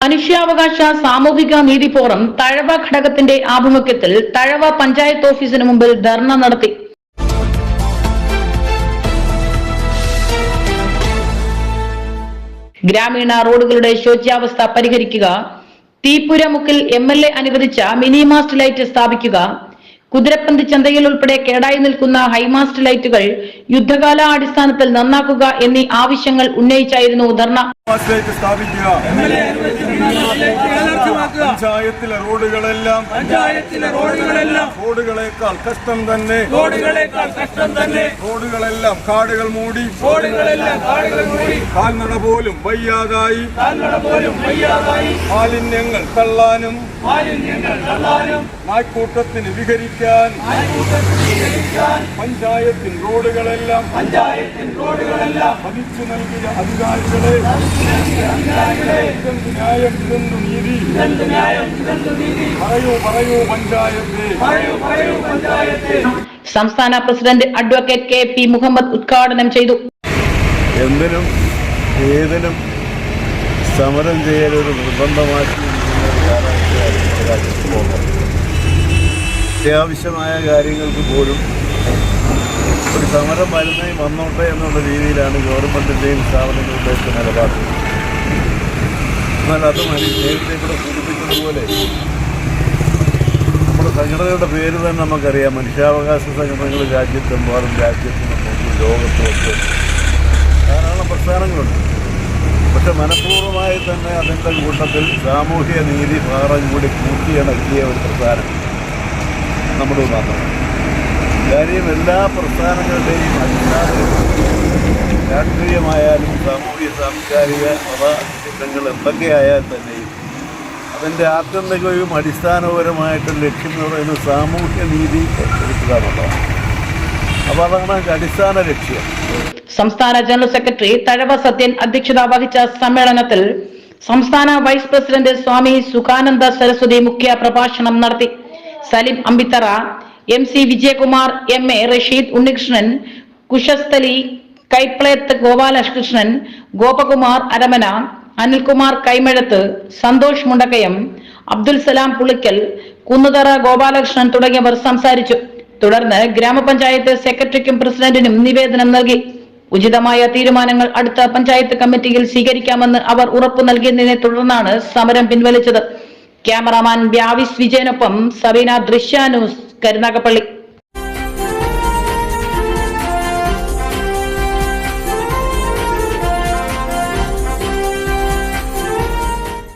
മനുഷ്യാവകാശ സാമൂഹിക നീതി ഫോറം തഴവ ഘടകത്തിന്റെ ആഭിമുഖ്യത്തിൽ തഴവ പഞ്ചായത്ത് ഓഫീസിന് മുമ്പിൽ ധർണ നടത്തി. ഗ്രാമീണ റോഡുകളുടെ ശോച്യാവസ്ഥ പരിഹരിക്കുക തീപ്പുരമുക്കിൽ എം എൽ എ അനുവദിച്ച മിനി മാസ്റ്റ് ലൈറ്റ് സ്ഥാപിക്കുക കുതിരപ്പന്തി ചന്തയിൽ ഉൾപ്പെടെ കേടായി നിൽക്കുന്ന ഹൈമാസ്റ്റ് ലൈറ്റുകൾ യുദ്ധകാല അടിസ്ഥാനത്തിൽ നന്നാക്കുക എന്നീ ആവശ്യങ്ങൾ ഉന്നയിച്ചായിരുന്നു ധർണ. പഞ്ചായത്തിലെ റോഡുകളെല്ലാം പഞ്ചായത്തിലെ റോഡുകളെല്ലാം റോഡുകളേക്കാൾ കഷ്ടം തന്നെ. റോഡുകളേക്കാൾ കഷ്ടം തന്നെ. റോഡുകളെല്ലാം കാടുകൾ മൂടി. റോഡുകളെല്ലാം കാടുകൾ മൂടി. കാൽനട പോലും വയ്യാതായി. കാൽനട പോലും വയ്യാതായി. മാലിന്യങ്ങൾ തള്ളാനും മാലിന്യങ്ങൾ തള്ളാനും. നായ്ക്കൂട്ടത്തിന് വിഹരിക്കാൻ. പഞ്ചായത്തിൻ പഞ്ചായത്തിൻ പതിച്ചു നൽകിയ അധികാരികളെ ഇതെന്ത് ന്യായം ഇതെന്തു നീതി? ഇതെന്ത് ന്യായം ഇതെന്ത് നീതി? പറയൂ പറയൂ പഞ്ചായത്തെ. പറയൂ പറയൂ പഞ്ചായത്തെ. സംസ്ഥാന president advocate K P Muhammad ഉദ്ഘാടനം ചെയ്തു. എന്തിനും ഏതിനും സമരം ചെയ്യലൊരു നിർബന്ധമാക്കി അത്യാവശ്യമായ കാര്യങ്ങൾക്ക് പോലും ഒരു സമരം വരുന്നേ വന്നോട്ടെ എന്നുള്ള രീതിയിലാണ് ഗവൺമെന്റിന്റെയും സ്ഥാപനങ്ങളുടെയൊക്കെ നിലപാട്. എന്നാൽ അത് നേരത്തെ കൂടെ സൂചിപ്പിച്ചതുപോലെ നമ്മുടെ സംഘടനയുടെ പേര് തന്നെ നമുക്കറിയാം. മനുഷ്യാവകാശ സംഘടനകൾ രാജ്യത്തെമ്പാടും രാജ്യത്തും നോക്കി ലോകത്തുമൊക്കെ ധാരാളം പ്രസ്ഥാനങ്ങളുണ്ട്. പക്ഷെ മനഃപൂർവമായി തന്നെ അതിന്റെ കൂട്ടത്തിൽ സാമൂഹ്യ നീതി ഭാരം കൂടി കൂട്ടിയിണക്കിയ ഒരു പ്രസ്ഥാനം നമ്മുടെ മാത്രമാണ് കാര്യം എല്ലാ പ്രസ്ഥാനങ്ങളുടെയും അടിസ്ഥാന രാഷ്ട്രീയമായാലും സാമൂഹ്യ സാംസ്കാരിക മത ചിത്രങ്ങൾ എന്തൊക്കെയായാൽ തന്നെയും അതിന്റെ ആത്യന്തികവും അടിസ്ഥാനപരമായിട്ടും ലക്ഷ്യം എന്ന് പറയുന്നത് സാമൂഹ്യ നീതി എടുക്കുക എന്നുള്ളതാണ് അപ്പോൾ ലക്ഷ്യം. സംസ്ഥാന ജനറൽ സെക്രട്ടറി തഴവ സത്യൻ അധ്യക്ഷത വഹിച്ച സമ്മേളനത്തിൽ സംസ്ഥാന വൈസ് പ്രസിഡന്റ് സ്വാമി സുഖാനന്ദ സരസ്വതി മുഖ്യ പ്രഭാഷണം നടത്തി. Salim Ambithara M C Vijayakumar M A Rasheed Unnikrishnan Kushasthali Kaipleth Gopalakrishnan Gopakumar Aramana Anilkumar Kaimazhath Santhosh Mundakkayam Abdul Salam Pulickal Kunnuthara Gopalakrishnan തുടങ്ങിയവർ സംസാരിച്ചു. തുടർന്ന് ഗ്രാമപഞ്ചായത്ത് സെക്രട്ടറിക്കും പ്രസിഡന്റിനും നിവേദനം നൽകി. ഉചിതമായ തീരുമാനങ്ങൾ അടുത്ത പഞ്ചായത്ത് കമ്മിറ്റിയിൽ സ്വീകരിക്കാമെന്ന് അവർ ഉറപ്പു നൽകിയതിനെ തുടർന്നാണ് സമരം പിൻവലിച്ചത്. ക്യാമറാമാൻ വ്യാവിസ് വിജയനൊപ്പം സബീന ദൃശ്യാനൂസ് കരുനാഗപ്പള്ളി.